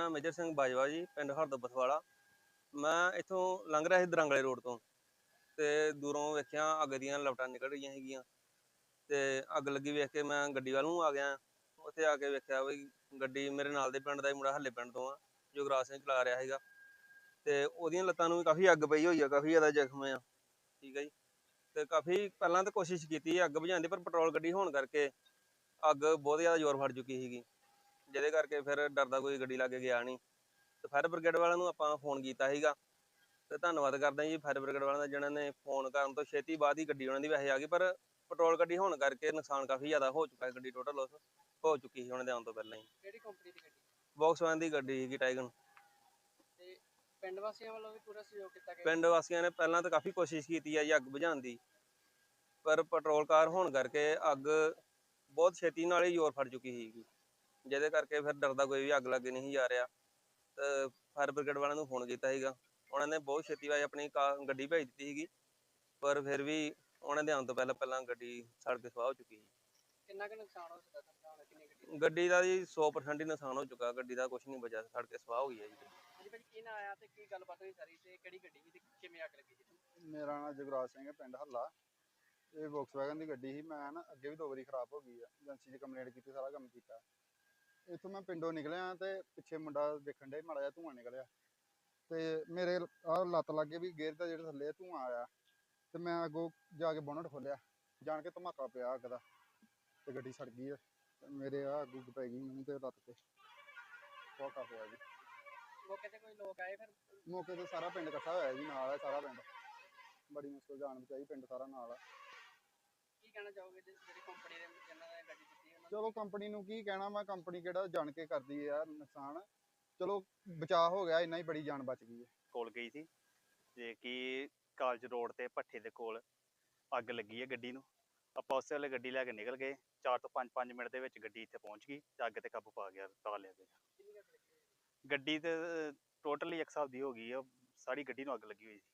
Major Singh Bajwa ਜੀ, ਪਿੰਡ ਹਰਦਬਸਵਾਲਾ। ਮੈਂ ਇੱਥੋਂ ਲੰਘ ਰਿਹਾ ਸੀ ਦਰੰਗਲੇ ਰੋਡ ਤੋਂ ਤੇ ਦੂਰੋਂ ਵੇਖਿਆ ਅੱਗ ਦੀਆਂ ਲਪਟਾਂ ਨਿਕਲ ਰਹੀਆਂ ਹੈਗੀਆਂ ਤੇ ਅੱਗ ਲੱਗੀ ਵੇਖ ਕੇ ਮੈਂ ਗੱਡੀ ਵੱਲ ਨੂੰ ਆ ਗਿਆ। ਉੱਥੇ ਆ ਕੇ ਵੇਖਿਆ ਵੀ ਗੱਡੀ ਮੇਰੇ ਨਾਲ ਦੇ ਪਿੰਡ ਦਾ ਹੀ ਮੁੰਡਾ ਹੱਲੇ ਪਿੰਡ ਤੋਂ ਆ ਜੋਗਰਾਜ ਸਿੰਘ ਚਲਾ ਰਿਹਾ ਹੈਗਾ ਤੇ ਉਹਦੀਆਂ ਲੱਤਾਂ ਨੂੰ ਵੀ ਕਾਫੀ ਅੱਗ ਪਈ ਹੋਈ ਆ, ਕਾਫੀ ਜ਼ਿਆਦਾ ਜ਼ਖਮ ਆ। ਠੀਕ ਹੈ ਜੀ। ਤੇ ਕਾਫੀ ਪਹਿਲਾਂ ਤਾਂ ਕੋਸ਼ਿਸ਼ ਕੀਤੀ ਅੱਗ ਬੁਝਾਉਣ ਦੀ, ਪਰ ਪੈਟਰੋਲ ਗੱਡੀ ਹੋਣ ਕਰਕੇ ਅੱਗ ਬਹੁਤ ਜ਼ਿਆਦਾ ਜ਼ੋਰ ਫੜ ਚੁੱਕੀ ਸੀਗੀ। ਜਿਹਦੇ ਕਰਕੇ ਫਿਰ ਡਰਦਾ ਕੋਈ ਗੱਡੀ ਲਾਗੇ ਗਿਆ ਨਹੀਂ। ਤੇ ਫਾਇਰ ਬ੍ਰਿਗੇਡ ਵਾਲਿਆਂ ਨੂੰ ਆਪਾਂ ਫੋਨ ਕੀਤਾ ਸੀਗਾ। ਤੇ ਧੰਨਵਾਦ ਕਰਦਾ ਜੀ ਫਾਇਰ ਬ੍ਰਿਗੇਡ ਵਾਲਿਆਂ ਦਾ ਜਿਨ੍ਹਾਂ ਨੇ ਫੋਨ ਕਰਨ ਤੋਂ ਛੇਤੀ ਬਾਅਦ ਹੀ ਗੱਡੀ ਉਹਨਾਂ ਦੀ ਵੈਸੇ ਆ ਗਈ ਪਰ ਪੈਟਰੋਲ ਗੱਡੀ ਹੋਣ ਕਰਕੇ ਨੁਕਸਾਨ ਕਾਫੀ ਜ਼ਿਆਦਾ ਹੋ ਚੁੱਕਾ ਹੈ। ਗੱਡੀ ਟੋਟਲ ਲੋਸ ਹੋ ਚੁੱਕੀ ਸੀ ਉਹਨਾਂ ਦੇ ਆਉਣ ਤੋਂ ਪਹਿਲਾਂ ਹੀ। ਕਿਹੜੀ ਕੰਪਨੀ ਦੀ ਗੱਡੀ? ਵੌਕਸਵੈਨ ਦੀ ਗੱਡੀ ਸੀਗੀ ਟਾਈਗਨ ਤੇ ਪਿੰਡ ਵਾਸੀਆਂ ਵੱਲੋਂ ਵੀ ਪੂਰਾ ਸਹਿਯੋਗ ਕੀਤਾ ਗਿਆ? ਪਿੰਡ ਵਾਸੀਆਂ ਨੇ ਪਹਿਲਾਂ ਤਾਂ ਕਾਫੀ ਕੋਸ਼ਿਸ਼ ਕੀਤੀ ਹੈ ਜੀ ਅੱਗ ਬੁਝਾਉਣ ਦੀ। ਪਰ ਪੈਟਰੋਲ ਕਾਰ ਹੋਣ ਕਰਕੇ ਅੱਗ ਬਹੁਤ ਛੇਤੀ ਨਾਲ ਹੀ ਜ਼ੋਰ ਫੜ ਚੁੱਕੀ ਸੀਗੀ। ਜਿਹਦੇ ਕਰਕੇ ਫਿਰ ਡਰਦਾ ਕੋਈ ਵੀ ਅੱਗ ਲੱਗੇ ਨਹੀਂ ਜਾ ਰਿਹਾ। ਤੇ ਫਾਇਰ ਬ੍ਰਿਗੇਡ ਵਾਲਿਆਂ ਨੂੰ ਫੋਨ ਕੀਤਾ ਸੀਗਾ। ਉਹਨਾਂ ਨੇ ਬਹੁਤ ਛੇਤੀ ਵਾਜ ਆਪਣੀ ਕਾ- ਗੱਡੀ ਭੇਜ ਦਿੱਤੀ ਸੀਗੀ। ਪਰ ਫਿਰ ਵੀ ਉਹਨਾਂ ਦੇ ਆਉਣ ਤੋਂ ਪਹਿਲਾਂ ਪਹਿਲਾਂ ਗੱਡੀ ਸੜ ਕੇ ਸਵਾਹ ਹੋ ਚੁੱਕੀ ਸੀ। ਕਿੰਨਾ ਕੁ ਨੁਕਸਾਨ ਹੋ ਸਕਦਾ ਤੁਹਾਨੂੰ ਕਿੰਨੀ ਗੱਡੀ ਗੱਡੀ ਦਾ ਜੀ 100% ਹੀ ਨੁਕਸਾਨ ਹੋ ਚੁੱਕਾ। ਗੱਡੀ ਦਾ ਕੁਝ ਨਹੀਂ ਬਚਿਆ ਸੜ ਕੇ ਸਵਾਹ ਹੋ ਗਈ ਹੈ ਜੀ। ਹਾਂਜੀ ਭਾਜੀ ਕੀ ਨਾ ਆਇਆ ਤੇ ਕੀ ਗੱਲਬਾਤ ਹੋਈ ਸਾਰੀ? ਤੇ ਕਿਹੜੀ ਗੱਡੀ ਸੀ ਤੇ ਕਿਵੇਂ ਅੱਗ ਲੱਗੀ ਜੀ? ਮੇਰਾ ਨਾਮ ਜਗਰਾਜ ਸਿੰਘ ਹੈ ਪਿੰਡ ਹੱਲਾ। ਇਹ ਵੋਕਸਵੈਗਨ ਦੀ ਗੱਡੀ ਸੀ। ਮੈਂ ਨਾ ਅੱਗੇ ਵੀ ਦੋ ਵਾਰੀ ਖਰਾਬ ਹੋ ਗਈ ਆ। ਏਜੰਸੀ 'ਚ ਕੰਪਲੇਂਟ ਕੀਤੀ ਸਾਰਾ ਕੰਮ ਕੀਤਾ। ਇੱਥੋਂ ਮੈਂ ਪਿੰਡੋਂ ਨਿਕਲਿਆ ਤੇ ਪਿੱਛੇ ਮੁੰਡਾ ਦੇਖਣ ਡੇ ਮਾੜਾ ਜਿਹਾ ਧੂੰਆਂ ਨਿਕਲਿਆ। ਤੇ ਮੇਰੇ ਆਹ ਲੱਤ ਲੱਗੇ ਵੀ ਗੇਅਰ ਦਾ ਜਿਹੜਾ ਥੱਲੇ ਆ, ਧੂੰਆਂ ਆਇਆ। ਤੇ ਮੈਂ ਅੱਗੋਂ ਜਾ ਕੇ ਬੋਨਟ ਖੋਲਿਆ ਜਾਣ ਕੇ ਧਮਾਕਾ ਪਿਆ ਅੱਗ ਦਾ ਤੇ ਗੱਡੀ ਸੜ ਗਈ ਆ। ਤੇ ਮੇਰੇ ਆ ਅੱਗ ਉੱਗ ਪੈ ਗਈ ਮੂੰਹ ਤੇ ਲੱਤ ਤੇ। ਧਮਾਕਾ ਪਿਆ ਜੀ। ਮੌਕੇ ਤੇ ਕੋਈ ਲੋਕ ਆਏ ਫਿਰ? ਮੌਕੇ ਤੇ ਸਾਰਾ ਪਿੰਡ ਇਕੱਠਾ ਹੋਇਆ ਜੀ ਨਾਲ ਹੈ ਸਾਰਾ ਪਿੰਡ। ਬੜੀ ਮੁਸ਼ਕਲ ਜਾਨ ਬਚਾਈ ਪਿੰਡ ਸਾਰਾ ਨਾਲ ਆ। ਕੀ ਕਹਿਣਾ ਚਾਹੋਗੇ ਜੀ ਜਿਹੜੀ ਕੰਪਨੀ ਦੇ ਜਿਨ੍ਹਾਂ ਨੇ ਗੱਡੀ ਚਲੋ ਕੰਪਨੀ ਨੂੰ ਕੀ ਕਹਿਣਾ, ਮੈਂ ਕੰਪਨੀ ਕਿਹੜਾ ਜਾਣ ਕੇ ਕਰਦੀ ਹੈ ਨੁਕਸਾਨ। ਚਲੋ ਬਚਾਅ ਹੋ ਗਿਆ, ਇੰਨਾ ਹੀ ਬੜੀ ਜਾਨ ਬਚ ਗਈ ਹੈ। ਕੋਲ ਗਈ ਸੀ, ਜੇ ਕਿ ਕਾਲਜ ਰੋਡ ਤੇ ਭੱਠੇ ਦੇ ਕੋਲ ਅੱਗ ਲੱਗੀ ਹੈ ਗੱਡੀ ਨੂੰ। ਆਪਾਂ ਉਸੇ ਵੇਲੇ ਗੱਡੀ ਲੈ ਕੇ ਨਿਕਲ ਗਏ 4 ਤੋਂ 5-5 ਮਿੰਟ ਦੇ ਵਿੱਚ ਗੱਡੀ ਇੱਥੇ ਪਹੁੰਚ ਗਈ ਤੇ ਅੱਗ ਤੇ ਕਾਬੂ ਪਾ ਗਿਆ ਪਾ ਲਿਆ ਗਿਆ। ਗੱਡੀ ਤੇ ਟੋਟਲੀ ਇੱਕ ਹਿਸਾਬ ਦੀ ਹੋ ਗਈ ਆ ਸਾਰੀ ਗੱਡੀ ਨੂੰ ਅੱਗ ਲੱਗੀ ਹੋਈ ਸੀ।